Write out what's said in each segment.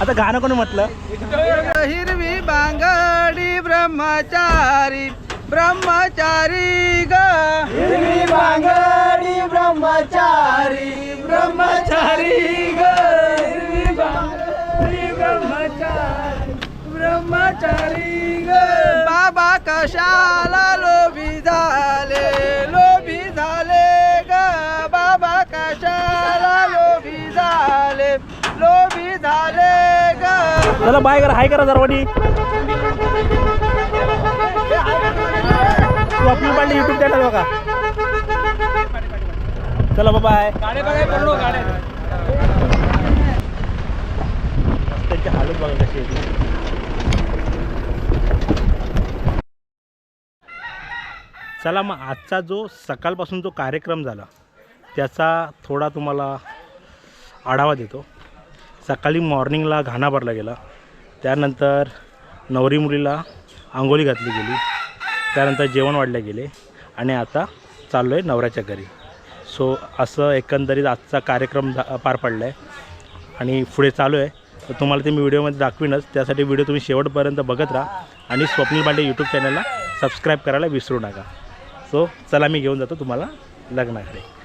आता गाणं कोणी म्हटलं? हिरवी बांगडी ब्रह्मचारी ब्रह्मचारी ग. हिरवी बांगडी ब्रह्मचारी ब्रह्मचारी ग. हिरवी बांगडी ब्रह्मचारी ब्रह्मचारी ग. बाबा कशाला लोभी झाले? लोभी झाले ग. बाबा कशाला लोभी झाले? लोभी झाले चला बाय करा हाय करा जरवानी स्वप्न पांडे युट्यूब चॅनल बघा. चला बाय त्यांची हालत बघा कशी आहे चला मग आजचा जो सकाळपासून जो कार्यक्रम झाला त्याचा थोडा तुम्हाला आढावा देतो. सकाळी मॉर्निंगला घाणा भरला गेला. त्यानंतर नवरी मुलीला आंघोळी घातली गेली. त्यानंतर जेवण वाढले गेले. आणि आता चाललो आहे नवऱ्याच्या घरी. सो असं एकंदरीत आजचा कार्यक्रम झा- पार पडला आहे आणि पुढे चालू आहे तर तुम्हाला ते मी व्हिडिओमध्ये दाखवीनच. त्यासाठी व्हिडिओ तुम्ही शेवटपर्यंत बघत राहा. आणि स्वप्नील पांडे यूट्यूब चॅनलला सबस्क्राईब करायला विसरू नका. सो चला मी घेऊन जातो तुम्हाला लग्नाकडे.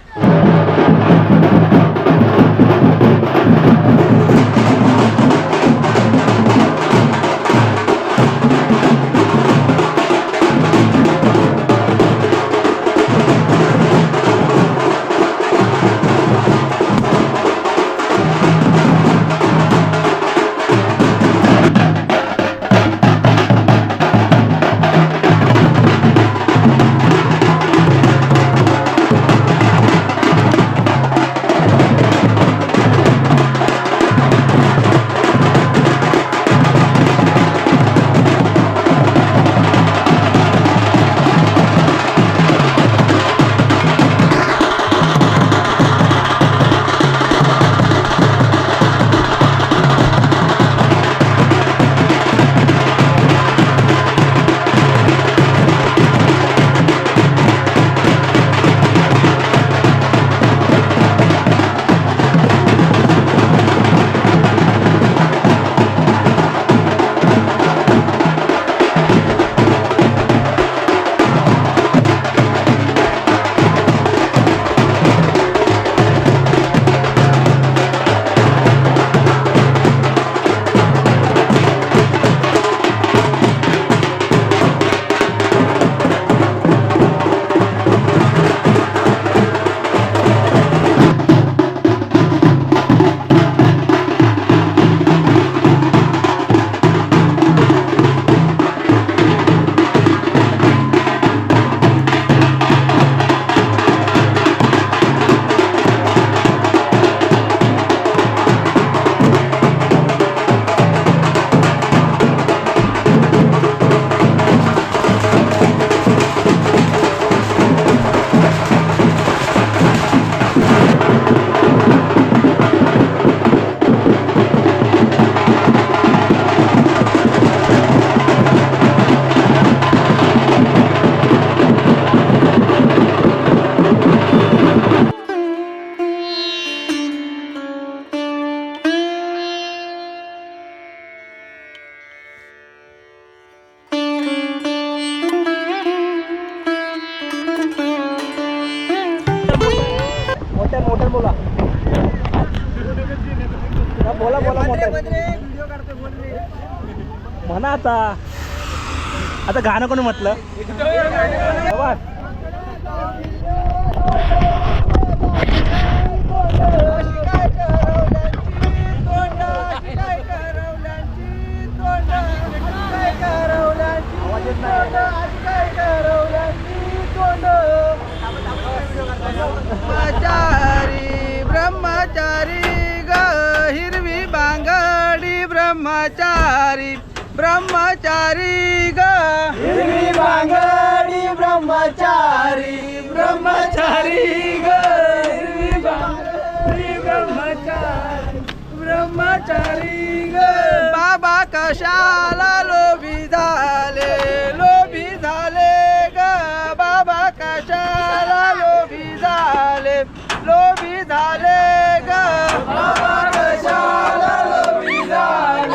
म्हणा आता. आता गाणं कोण म्हटलं? ब्रह्मचारी ब्रह्मचारी ब्रह्मचारी ग. हिरवी बांगडी ब्रह्मचारी ब्रह्मचारी ग. हिरवी बांगडी ब्रह्मचारी ब्रह्मचारी ग. बाबा कशाला लोभी झाले लोभी झाले ग. बाबा कशाला लोभी झाले लोभी झाले ग बाबा कशाला लोभी झाले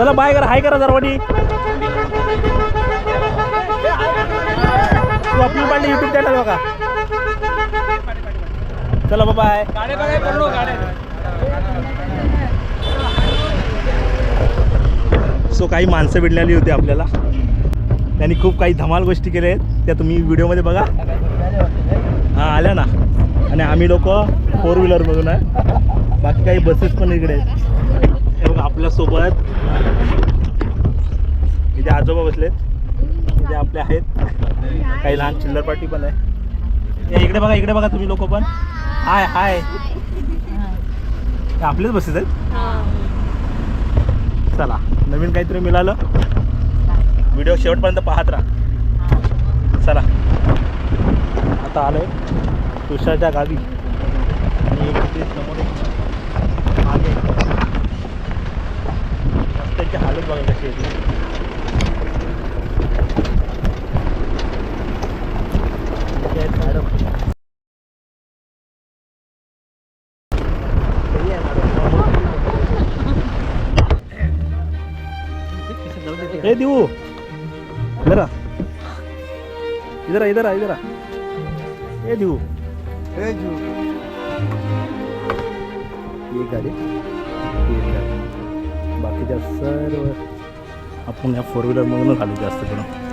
चला बाय करा हाय करा जरवानी तू आपली पाडली युट्यूब चॅनल बघा. चला बाय सो काही माणसं भेटलेली होती आपल्याला. त्यांनी खूप काही धमाल गोष्टी केल्या आहेत. त्या तुम्ही व्हिडिओमध्ये बघा. हां आल्या ना. आणि आम्ही लोक फोर व्हीलरमधून आहे. बाकी काही बसेस पण इकडे आहेत. आपल्यासोबत इथे आजोबा बसलेत इथे आपले आहेत. काही लहान चिल्लर पार्टी पण आहे. इकडे बघा इकडे बघा तुम्ही लोक पण. हाय हाय. आपलेच बसेस आहेत? चला नवीन काहीतरी मिळालं. व्हिडिओ शेवटपर्यंत पाहत राहा. चला. आता आलोय तुषारच्या गावी आणि एक ते समोर एक मागे रस्त्याची हालत बघा कशी आहे ती. इथे आहेत मॅडम सही आहे मॅडम ए दिवू इधर आ इधर आ इधर आ इधर आ ए दिवू ही गाडी ही एक गाडी बाकीच्या सर्व आपण या फोर व्हीलरमधूनच आलो जास्त करून